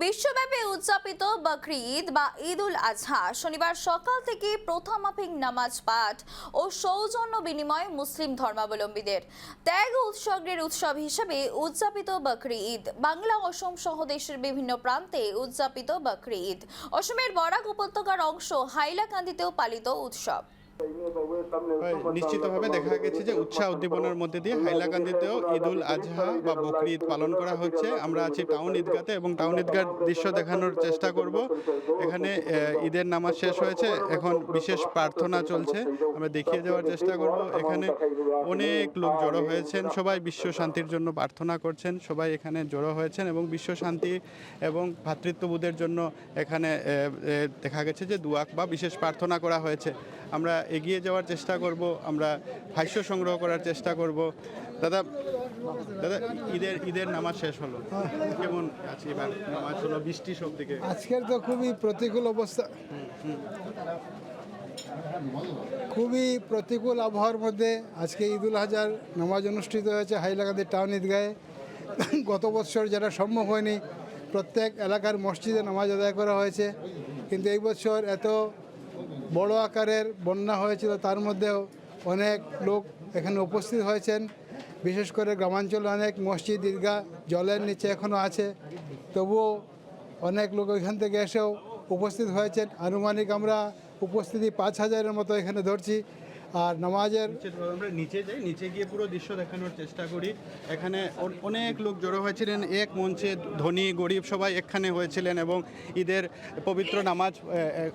বিশ্বব্যাপী উদযাপিত বকরি ঈদ বা ঈদ উল আজহা শনিবার সকাল থেকে প্রথমাফিক নামাজ পাঠ ও সৌজন্য বিনিময় মুসলিম ধর্মাবলম্বীদের। ত্যাগ উৎসর্গের উৎসব হিসেবে উদযাপিত বকরি ঈদ। বাংলা, অসম সহ দেশের বিভিন্ন প্রান্তে উদযাপিত বকরি ঈদ। অসমের বরাক উপত্যকার অংশ হাইলাকান্দিতেও পালিত উৎসব। নিশ্চিতভাবে দেখা গেছে যে উৎসাহ উদ্দীপনার মধ্যে দিয়ে হাইলাকান্দিতেও ঈদ উল আজহা বা বকরি ঈদ পালন করা হচ্ছে। আমরা আছি টাউন ঈদগাতে এবং টাউন ঈদগার দৃশ্য দেখানোর চেষ্টা করব। এখানে ঈদের নামাজ শেষ হয়েছে। এখন বিশেষ প্রার্থনা চলছে। আমরা দেখিয়ে যাওয়ার চেষ্টা করব। এখানে অনেক লোক জড়ো হয়েছেন। সবাই বিশ্ব শান্তির জন্য প্রার্থনা করছেন। সবাই এখানে জড়ো হয়েছেন এবং বিশ্ব শান্তি এবং ভ্রাতৃত্ববোধের জন্য এখানে দেখা গেছে যে দুয়াক বা বিশেষ প্রার্থনা করা হয়েছে। আমরা এগিয়ে যাওয়ার চেষ্টা করব, আমরা ভাষ্য সংগ্রহ করার চেষ্টা করব। দাদা দাদা, ঈদের ঈদের নামাজ শেষ হলো। কেমন আছে এবার? নামাজ হলো বৃষ্টি সব দিকে আজকের তো খুবই প্রতিকূল অবস্থা। খুবই প্রতিকূল আবহাওয়ার মধ্যে আজকে ঈদুল হাজার নামাজ অনুষ্ঠিত হয়েছে হাইলাকান্দি টাউন ঈদগাহে। গত বছর যেটা সম্ভব হয়নি, প্রত্যেক এলাকার মসজিদে নামাজ আদায় করা হয়েছে। কিন্তু এই বছর এত বড় আকারের বন্যা হয়েছিল, তার মধ্যেও অনেক লোক এখানে উপস্থিত হয়েছেন। বিশেষ করে গ্রামাঞ্চলে অনেক মসজিদ, ঈদগাহ জলের নিচে এখনও আছে। তবুও অনেক লোক ওইখান থেকে এসেও উপস্থিত হয়েছেন। আনুমানিক আমরা উপস্থিতি পাঁচ হাজারের মতো এখানে ধরছি। আর নামাজের আমরা নিচে যাই নিচে গিয়ে পুরো দৃশ্য দেখানোর চেষ্টা করি। এখানে অনেক লোক জড়ো হয়েছিলেন এক মঞ্চে ধনী গরিব সবাই এখানে হয়েছিলেন এবং ঈদের পবিত্র নামাজ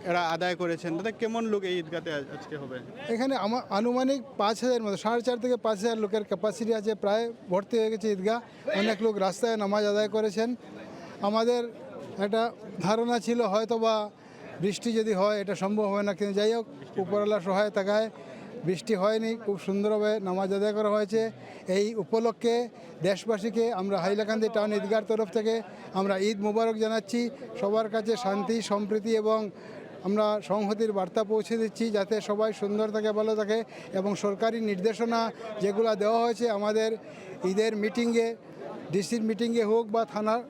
এরা আদায় করেছেন। দাদা কেমন লোক এই ঈদগাতে আজকে হবে? এখানে আমার আনুমানিক পাঁচ হাজার মতো সাড়ে চার থেকে পাঁচ হাজার লোকের ক্যাপাসিটি আছে প্রায় ভর্তি হয়ে গেছে ঈদগাহ। অনেক লোক রাস্তায় নামাজ আদায় করেছেন। আমাদের একটা ধারণা ছিল হয়তো বা বৃষ্টি যদি হয় এটা সম্ভব হবে না। কিন্তু যাই হোক উপরওয়ালা সহায় থাকায় বৃষ্টি হয়নি, খুব সুন্দরভাবে নামাজ আদায় করা হয়েছে। এই উপলক্ষে দেশবাসীকে আমরা হাইলাকান্দি টাউন ঈদগার তরফ থেকে আমরা ঈদ মুবারক জানাচ্ছি। সবার কাছে শান্তি, সম্প্রীতি এবং আমরা সংহতির বার্তা পৌঁছে দিচ্ছি যাতে সবাই সুন্দর থাকে, ভালো থাকে এবং সরকারি নির্দেশনা যেগুলো দেওয়া হয়েছে আমাদের ঈদের মিটিংয়ে, ডিসির মিটিংয়ে হোক বা থানার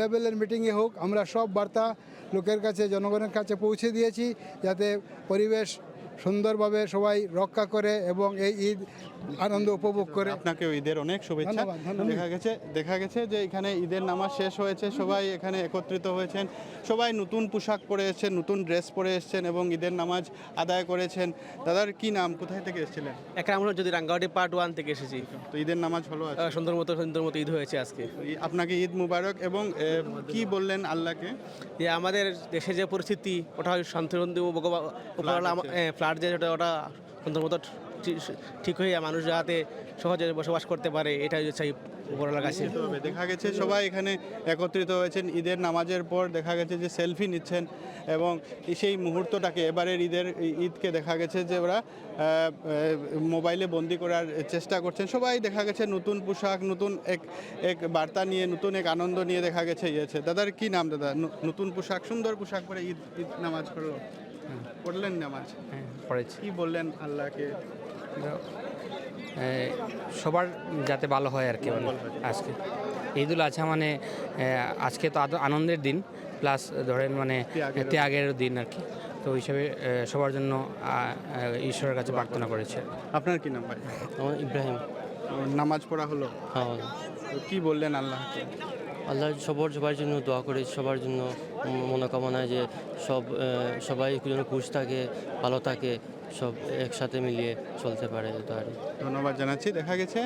লেভেলের মিটিংয়ে হোক, আমরা সব বার্তা লোকের কাছে, জনগণের কাছে পৌঁছে দিয়েছি যাতে পরিবেশ সুন্দরভাবে সবাই রক্ষা করে এবং এই ঈদ আনন্দ উপভোগ করে। আপনাকেও ঈদের অনেক শুভেচ্ছা। দেখা গেছে দেখা গেছে যে এখানে ঈদের নামাজ শেষ হয়েছে সবাই এখানে একত্রিত হয়েছেন সবাই নতুন পোশাক পরে এসেছেন নতুন ড্রেস পরে এসেছেন এবং ঈদের নামাজ আদায় করেছেন। দাদার কি নাম? কোথায় থেকে এসেছিলেন? একটা আমরা যদি রাঙ্গামাটি পার্ট ওয়ান থেকে এসেছি। তো ঈদের নামাজ হলো সুন্দর মতো সুন্দর মতো ঈদ হয়েছে আজকে। আপনাকে ঈদ মুবারক এবং কি বললেন আল্লাহকে? যে আমাদের দেশে যে পরিস্থিতি ওটা শান্তি ফ্লাট যে ওটা ওটা সুন্দর মতো ঠিক- হয়ে মানুষ যাতে সহজে বসবাস করতে পারে, এটাই চাই উপরওয়ালার কাছে। দেখা গেছে সবাই এখানে একত্রিত হয়েছেন, ঈদের নামাজের পর দেখা গেছে যে সেলফি নিচ্ছেন এবং সেই মুহূর্তটাকে এবারের ঈদের, ঈদকে দেখা গেছে যে ওরা মোবাইলে বন্দি করার চেষ্টা করছেন। সবাই দেখা গেছে নতুন পোশাক, নতুন এক এক বার্তা নিয়ে, নতুন এক আনন্দ নিয়ে দেখা গেছে, ইয়েছে। দাদার কি নাম দাদা? নতুন পোশাক, সুন্দর পোশাক পরে ঈদ ঈদ নামাজ পড়ল? পড়লেন নামাজ হ্যাঁ পড়েছি। কি বললেন আল্লাহকে? সবার যাতে ভালো হয় আর কি মানে আজকে। ঈদুল আজহা মানে আজকে তো আনন্দের দিন প্লাস ধরেন মানে। ত্যাগের দিন আর কি। তো ওই হিসাবে সবার জন্য ঈশ্বরের কাছে প্রার্থনা করেছে। আপনার কি নাম ভাই? আমার ইব্রাহিম। নামাজ পড়া হলো? হ্যাঁ। কি বললেন আল্লাহকে? আল্লাহ সবার সবার জন্য দোয়া করে সবার জন্য উম, মনোকামনায় যে সব সবাই যেন খুশ থাকে ভালো থাকে সব একসাথে মিলিয়ে চলতে পারে দোয়া করি। ধন্যবাদ জানাচ্ছি। দেখা গেছে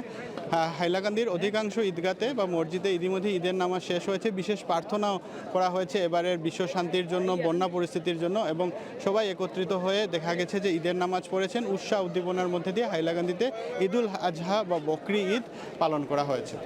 হাইলাকান্দির অধিকাংশ ঈদগাতে বা মসজিদে ইতিমধ্যে ঈদের নামাজ শেষ হয়েছে। বিশেষ প্রার্থনাও করা হয়েছে এবারের বিশ্ব শান্তির জন্য বন্যা পরিস্থিতির জন্য এবং সবাই একত্রিত হয়ে দেখা গেছে যে ঈদের নামাজ পড়েছেন। উৎসাহ উদ্দীপনার মধ্যে দিয়ে হাইলাকান্দিতে ঈদুল আজহা বা বকরি ঈদ পালন করা হয়েছে।